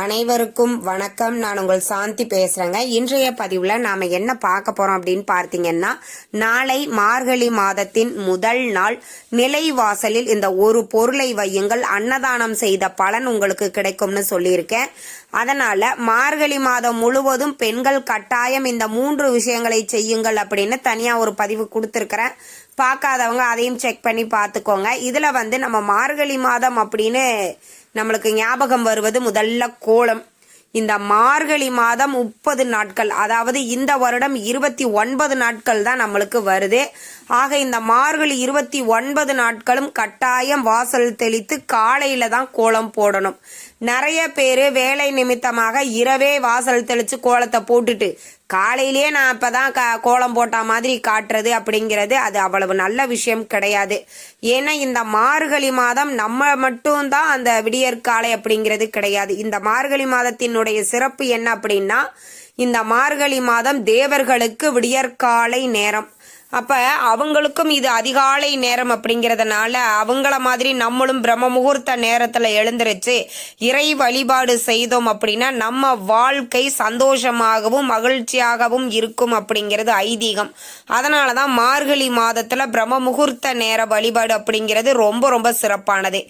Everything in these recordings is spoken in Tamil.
அனைவருக்கும் வணக்கம். நான் உங்கள் சாந்தி பேசுறேங்க. இன்றைய பதிவுல நாம என்ன பார்க்க போறோம் அப்படின்னு பார்த்தீங்கன்னா நாளை மார்கழி மாதத்தின் முதல் நாள் நிலை வாசலில் இந்த ஒரு பொருளை வையுங்கள். அன்னதானம் செய்த பலன் உங்களுக்கு கிடைக்கும்னு சொல்லியிருக்கேன். அதனால மார்கழி மாதம் முழுவதும் பெண்கள் கட்டாயம் இந்த மூன்று விஷயங்களை செய்யுங்கள் அப்படின்னு தனியா ஒரு பதிவு கொடுத்துருக்கிறேன். பார்க்காதவங்க அதையும் செக் பண்ணி பார்த்துக்கோங்க. இதுல வந்து நம்ம மார்கழி மாதம் அப்படின்னு நம்மளுக்கு ஞாபகம் வருவது முதல்ல கோலம். இந்த மார்கழி மாதம் முப்பது நாட்கள் அதாவது இந்த வருடம் இருபத்தி ஒன்பது நாட்கள் தான் நம்மளுக்கு வருது. ஆக இந்த மார்கழி இருபத்தி ஒன்பது நாட்களும் கட்டாயம் வாசல் தெளித்து காலையில தான் கோலம் போடணும். நிறைய பேர் வேலை நிமித்தமாக இரவே வாசல் தெளித்து கோலத்தை போட்டுட்டு காலையிலேயே நான் இப்பதான் க கோலம் போட்ட மாதிரி காட்டுறது அப்படிங்கிறது அது அவ்வளவு நல்ல விஷயம் கிடையாது. ஏன்னா இந்த மார்கழி மாதம் நம்ம மட்டும்தான் அந்த விடியற்காலை அப்படிங்கிறது கிடையாது. இந்த மார்கழி மாதத்தினுடைய சிறப்பு என்ன அப்படின்னா இந்த மார்கழி மாதம் தேவர்களுக்கு விடியற்காலை நேரம். அப்ப அவங்களுக்கும் இது அதிகாலை நேரம் அப்படிங்கிறதுனால அவங்கள மாதிரி நம்மளும் பிரம்ம முகூர்த்த நேரத்துல எழுந்திருச்சு இறை வழிபாடு செய்தோம் அப்படின்னா நம்ம வாழ்க்கை சந்தோஷமாகவும் மகிழ்ச்சியாகவும் இருக்கும் அப்படிங்கிறது ஐதீகம். அதனாலதான் மார்கழி மாதத்துல பிரம்ம முகூர்த்த நேர வழிபாடு அப்படிங்கிறது ரொம்ப ரொம்ப சிறப்பானது.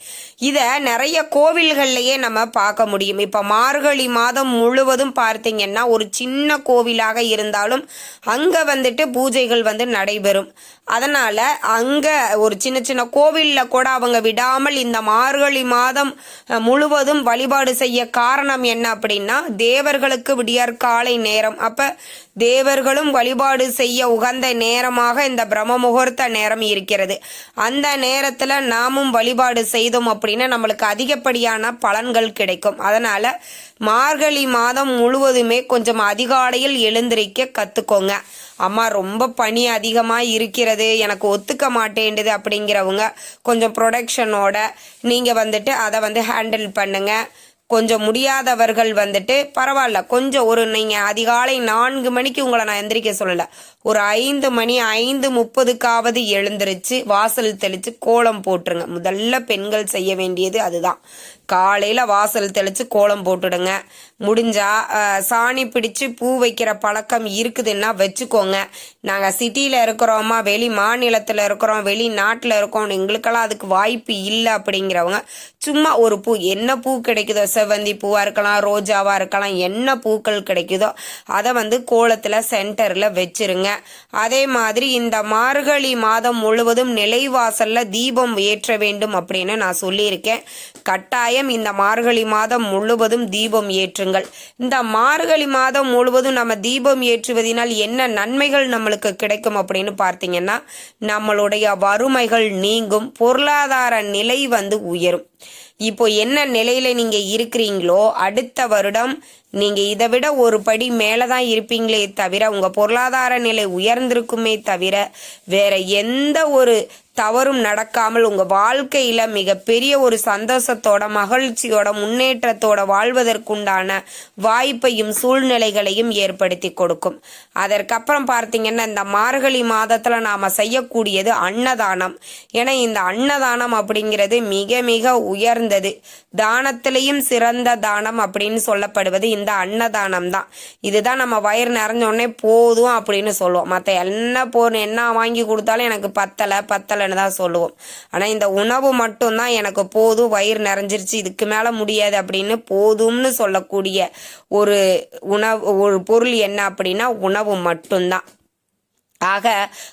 இத நிறைய கோவில்கள்லயே நம்ம பார்க்க முடியும். இப்ப மார்கழி மாதம் முழுவதும் பார்த்தீங்கன்னா ஒரு சின்ன கோவிலாக இருந்தாலும் அங்க வந்துட்டு பூஜைகள் வந்து நடை நடைபெறும் அதனால அங்க ஒரு சின்ன சின்ன கோவில்ல கூட அவங்க விடாமல் இந்த மார்கழி மாதம் முழுவதும் வழிபாடு செய்ய காரணம் என்ன அப்படின்னா தேவர்களுக்கு விடியற்காலை நேரம். அப்ப தேவர்களும் வழிபாடு செய்ய உகந்த நேரமாக இந்த பிரம்ம முகூர்த்த நேரம் இருக்கிறது. அந்த நேரத்துல நாமும் வழிபாடு செய்தோம் அப்படின்னா நம்மளுக்கு அதிகப்படியான பலன்கள் கிடைக்கும். அதனால மார்கழி மாதம் முழுவதுமே கொஞ்சம் அதிகாலையில் எழுந்திருக்க கத்துக்கோங்க. அம்மா ரொம்ப பனி அதிகமாக இருக்கிறது எனக்கு ஒத்துக்க மாட்டேன்டுது அப்படிங்கிறவங்க கொஞ்சம் ப்ரொடக்ஷனோட நீங்கள் வந்துட்டு அதை வந்து ஹேண்டில் பண்ணுங்கள் கொஞ்சம் முடியாதவர்கள் வந்துட்டு பரவாயில்ல கொஞ்சம் ஒரு நீங்கள் அதிகாலை நான்கு மணிக்கு உங்களை நான் எந்திரிக்க சொல்லலை. ஒரு ஐந்து மணி ஐந்து முப்பதுக்காவது எழுந்திருச்சு வாசல் தெளித்து கோலம் போட்டுருங்க. முதல்ல பெண்கள் செய்ய வேண்டியது அதுதான். காலையில் வாசல் தெளித்து கோலம் போட்டுடுங்க. முடிஞ்சா சாணி பிடிச்சு பூ வைக்கிற பழக்கம் இருக்குதுன்னா வச்சுக்கோங்க. நாங்கள் சிட்டியில் இருக்கிறோமா வெளி மாநிலத்தில் இருக்கிறோம் வெளி நாட்டில் இருக்கோம் எங்களுக்கெல்லாம் அதுக்கு வாய்ப்பு இல்லை அப்படிங்கிறவங்க சும்மா ஒரு பூ என்ன பூ கிடைக்குதோ செவ்வந்தி பூவாக இருக்கலாம் ரோஜாவாக இருக்கலாம் என்ன பூக்கள் கிடைக்குதோ அதை வந்து கோலத்தில் சென்டரில் வச்சுருங்க. அதே மாதிரி இந்த மார்கழி மாதம் முழுவதும் நிலைவாசலில் தீபம் ஏற்ற வேண்டும் அப்படின்னு நான் சொல்லியிருக்கேன். கட்டாயம் இந்த மார்கழி மாதம் முழுவதும் தீபம் ஏற்றுங்கள். இந்த மார்கழி மாதம் முழுவதும் நம்ம தீபம் ஏற்றுவதனால் என்ன நன்மைகள் நம்மளுக்கு கிடைக்கும் அப்படின்னு பார்த்தீங்கன்னா நம்மளுடைய வறுமைகள் நீங்கும் பொருளாதார நிலை வந்து உயரும். இப்போ என்ன நிலையில நீங்க இருக்கிறீங்களோ அடுத்த வருடம் நீங்க இதை விட ஒரு படி மேலதான் தான் இருப்பீங்களே தவிர உங்க பொருளாதார நிலை உயர்ந்திருக்குமே தவிர வேற எந்த ஒரு தவறும் நடக்காமல் உங்கள் வாழ்க்கையில் மிகப்பெரிய ஒரு சந்தோஷத்தோட மகிழ்ச்சியோட முன்னேற்றத்தோட வாழ்வதற்குண்டான வாய்ப்பையும் சூழ்நிலைகளையும் ஏற்படுத்தி கொடுக்கும். அதற்கப்புறம் பார்த்தீங்கன்னா இந்த மார்கழி மாதத்தில் நாம் செய்யக்கூடியது அன்னதானம். ஏன்னா இந்த அன்னதானம் அப்படிங்கிறது மிக மிக உயர்ந்தது. தானத்திலையும் சிறந்த தானம் அப்படின்னு சொல்லப்படுவது இந்த அன்னதானம் தான். இதுதான் நம்ம வயிறு நிறைஞ்சோடனே போதும் அப்படின்னு சொல்லுவோம். மற்ற என்ன போர் என்ன வாங்கி கொடுத்தாலும் எனக்கு பத்தலை பத்தலை இல்லைன்னு தான் சொல்லுவோம். ஆனால் இந்த உணவு மட்டும்தான் எனக்கு போதும் வயிறு நிறைஞ்சிருச்சு இதுக்கு மேலே முடியாது அப்படின்னு போதும்னு சொல்லக்கூடிய ஒரு உணவு ஒரு பொருள் என்ன அப்படின்னா உணவு மட்டும்தான். ஆக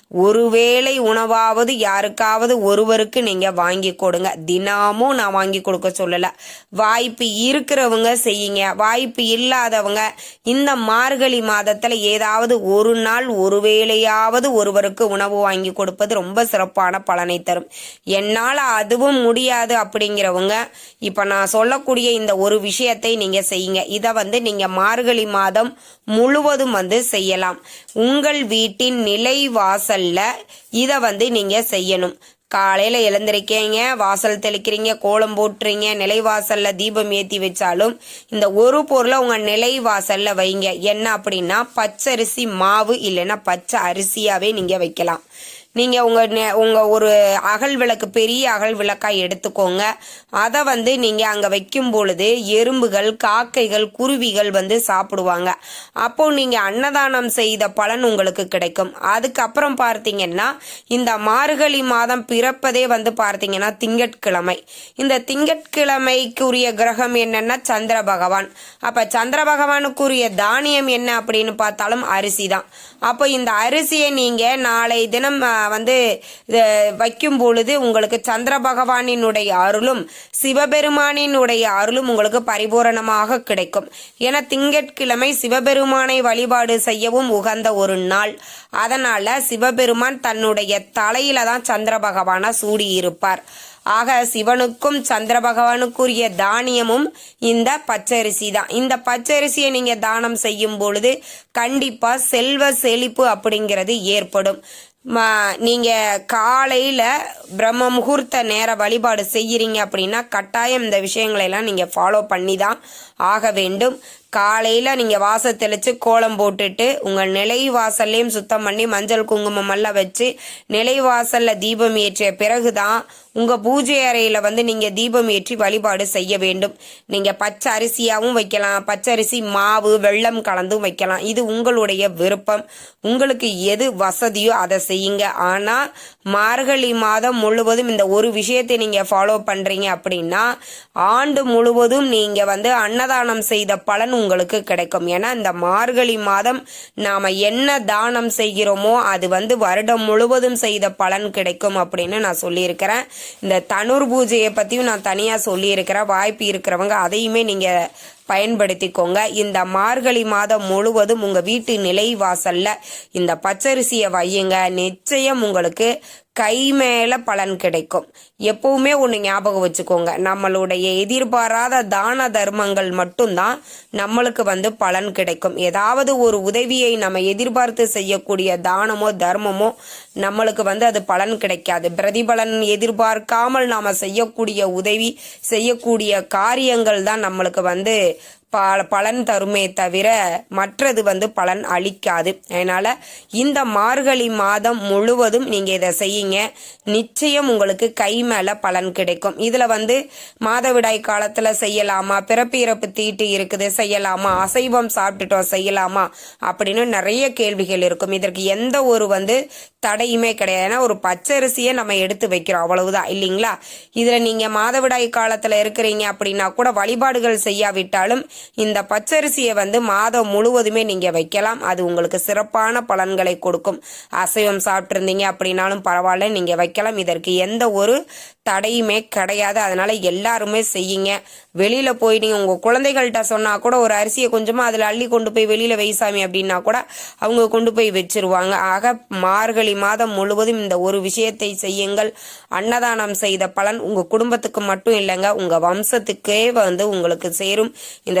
ஒருவேளை உணவாவது யாருக்காவது ஒருவருக்கு நீங்க வாங்கி கொடுங்க. தினமும் நான் வாங்கி கொடுக்க சொல்லல. வாய்ப்பு இருக்கிறவங்க செய்யுங்க. வாய்ப்பு இல்லாதவங்க இந்த மார்கழி மாதத்துல ஏதாவது ஒரு நாள் ஒரு வேளையாவது ஒருவருக்கு உணவு வாங்கி கொடுப்பது ரொம்ப சிறப்பான பலனை தரும். என்னால் அதுவும் முடியாது அப்படிங்கிறவங்க இப்ப நான் சொல்லக்கூடிய இந்த ஒரு விஷயத்தை நீங்க செய்யுங்க. இதை வந்து நீங்க மார்கழி மாதம் முழுவதும் வந்து செய்யலாம். உங்கள் வீட்டின் நில வாசல்ல இதை வந்து நீங்க செய்யணும். காலையில் எழுந்திருக்கீங்க வாசல் தெளிக்கிறீங்க கோலம் போட்டுறீங்க நிலைவாசலில் தீபம் ஏற்றி வச்சாலும் இந்த ஒரு பொருளை உங்கள் நிலைவாசலில் வைங்க. என்ன அப்படின்னா பச்சரிசி மாவு இல்லைன்னா பச்சை அரிசியாகவே நீங்கள் வைக்கலாம். நீங்க உங்க நெ- உங்க ஒரு அகல் விளக்கு பெரிய அகல் விளக்காக எடுத்துக்கோங்க. அதை வந்து நீங்க அங்க வைக்கும் பொழுது எறும்புகள் காக்கைகள் குருவிகள் வந்து சாப்பிடுவாங்க. அப்போ நீங்க அன்னதானம் செய்த பலன் உங்களுக்கு கிடைக்கும். அதுக்கப்புறம் பார்த்தீங்கன்னா இந்த மார்கழி மாதம் பிறப்பதே வந்து பார்த்தீங்கன்னா திங்கட்கிழமை. இந்த திங்கட்கிழமைக்குரிய கிரகம் என்னன்னா சந்திர பகவான். அப்ப சந்திர பகவானுக்குரிய தானியம் என்ன அப்படின்னு பார்த்தாலும் அரிசி தான். அப்போ இந்த அரிசியை நீங்க நாளை தினம் வந்து வைக்கும் பொழுது உங்களுக்கு சந்திர பகவானினுடைய அருளும் சிவபெருமானினுடைய அருளும் உங்களுக்கு பரிபூரணமாக கிடைக்கும். ஏன்னா திங்கட்கிழமை சிவபெருமானை வழிபாடு செய்யவும் உகந்த ஒரு நாள். அதனால சிவபெருமான் தன்னுடைய தலையில தான் சந்திர பகவானா சூடியிருப்பார். ஆக சிவனுக்கும் சந்திர பகவானுக்குரிய தானியமும் இந்த பச்சரிசி தான். இந்த பச்சரிசியை நீங்க தானம் செய்யும் பொழுது கண்டிப்பா செல்வ செழிப்பு அப்படிங்கிறது ஏற்படும். மா நீங்கள் காலையில் பிரம்ம முகூர்த்த நேர வழிபாடு செய்கிறீங்க அப்படின்னா கட்டாயம் இந்த விஷயங்களை எல்லாம் ஃபாலோ பண்ணி தான் ஆக வேண்டும். காலையில் நீங்கள் வாச தெளித்து கோலம் போட்டுட்டு உங்கள் நிலை வாசல்லையும் சுத்தம் பண்ணி மஞ்சள் குங்குமம் எல்லாம் வச்சு நிலை வாசலில் தீபம் ஏற்றிய பிறகு தான் உங்கள் பூஜை அறையில் வந்து நீங்கள் தீபம் ஏற்றி வழிபாடு செய்ய வேண்டும். நீங்கள் பச்சை அரிசியாகவும் வைக்கலாம். பச்சரிசி மாவு வெள்ளம் கலந்தும் வைக்கலாம். இது உங்களுடைய விருப்பம். உங்களுக்கு எது வசதியோ அதை செய்யுங்க. ஆனால் மார்கழி மாதம் முழுவதும் இந்த ஒரு விஷயத்தை நீங்கள் ஃபாலோ பண்ணுறீங்க அப்படின்னா ஆண்டு முழுவதும் நீங்கள் வந்து அன்னதானம் செய்த பலன் உங்களுக்கு கிடைக்கும். ஏன்னா இந்த மார்கழி மாதம் நாம என்ன தானம் செய்கிறோமோ அது வந்து வருடம் முழுவதும் செய்த பலன் கிடைக்கும் அப்படின்னு நான் சொல்லியிருக்கிறேன். இந்த தனுர் பூஜையை பத்தியும் நான் தனியா சொல்லியிருக்கிறேன். வாய்ப்பு இருக்கிறவங்க அதையுமே நீங்க பயன்படுத்திக்கோங்க. இந்த மார்கழி மாதம் முழுவதும் உங்க வீட்டு நிலை வாசல்ல இந்த பச்சரிசியை வையுங்க. நிச்சயம் உங்களுக்கு கை மேல பலன் கிடைக்கும். எப்பவுமே ஒன்று ஞாபகம் வச்சுக்கோங்க. நம்மளுடைய எதிர்பாராத தான தர்மங்கள் மட்டும்தான் நம்மளுக்கு வந்து பலன் கிடைக்கும். ஏதாவது ஒரு உதவியை நம்ம எதிர்பார்த்து செய்யக்கூடிய தானமோ தர்மமோ நம்மளுக்கு வந்து அது பலன் கிடைக்காது. பிரதிபலன் எதிர்பார்க்காமல் நாம செய்யக்கூடிய உதவி செய்யக்கூடிய காரியங்கள் தான் நம்மளுக்கு வந்து பல பலன் தருமே தவிர மற்றது வந்து பலன் அளிக்காது. அதனால் இந்த மார்கழி மாதம் முழுவதும் நீங்கள் இதை செய்யுங்க. நிச்சயம் உங்களுக்கு கை மேலே பலன் கிடைக்கும். இதில் வந்து மாதவிடாய் காலத்தில் செய்யலாமா? பிறப்பு இறப்பு தீட்டு இருக்குது செய்யலாமா? அசைவம் சாப்பிட்டுட்டோம் செய்யலாமா? அப்படின்னு நிறைய கேள்விகள் இருக்கும். இதற்கு எந்த ஒரு வந்து தடையுமே கிடையாது. ஏன்னா ஒரு பச்சரிசியை நம்ம எடுத்து வைக்கிறோம். அவ்வளவுதான். இல்லைங்களா? இதில் நீங்கள் மாதவிடாய் காலத்தில் இருக்கிறீங்க அப்படின்னா கூட வழிபாடுகள் செய்யாவிட்டாலும் இந்த பச்சரிசியை வந்து மாதம் முழுவதுமே நீங்க வைக்கலாம். அது உங்களுக்கு சிறப்பான பலன்களை கொடுக்கும். அசைவம் சாப்பிட்ருந்தீங்க அப்படின்னாலும் பரவாயில்ல நீங்க வைக்கலாம். இதற்கு எந்த ஒரு தடையுமே கிடையாது. அதனால எல்லாருமே செய்யுங்க. வெளியில போய் நீங்க உங்க குழந்தைகள்கிட்ட சொன்னா கூட ஒரு அரிசியை கொஞ்சமா அதுல அள்ளி கொண்டு போய் வெளியில வைசாமி அப்படின்னா கூட அவங்க கொண்டு போய் வச்சிருவாங்க. ஆக மார்கழி மாதம் முழுவதும் இந்த ஒரு விஷயத்தை செய்யுங்கள். அன்னதானம் செய்த பலன் உங்க குடும்பத்துக்கு மட்டும் இல்லைங்க உங்க வம்சத்துக்கே வந்து உங்களுக்கு சேரும். இந்த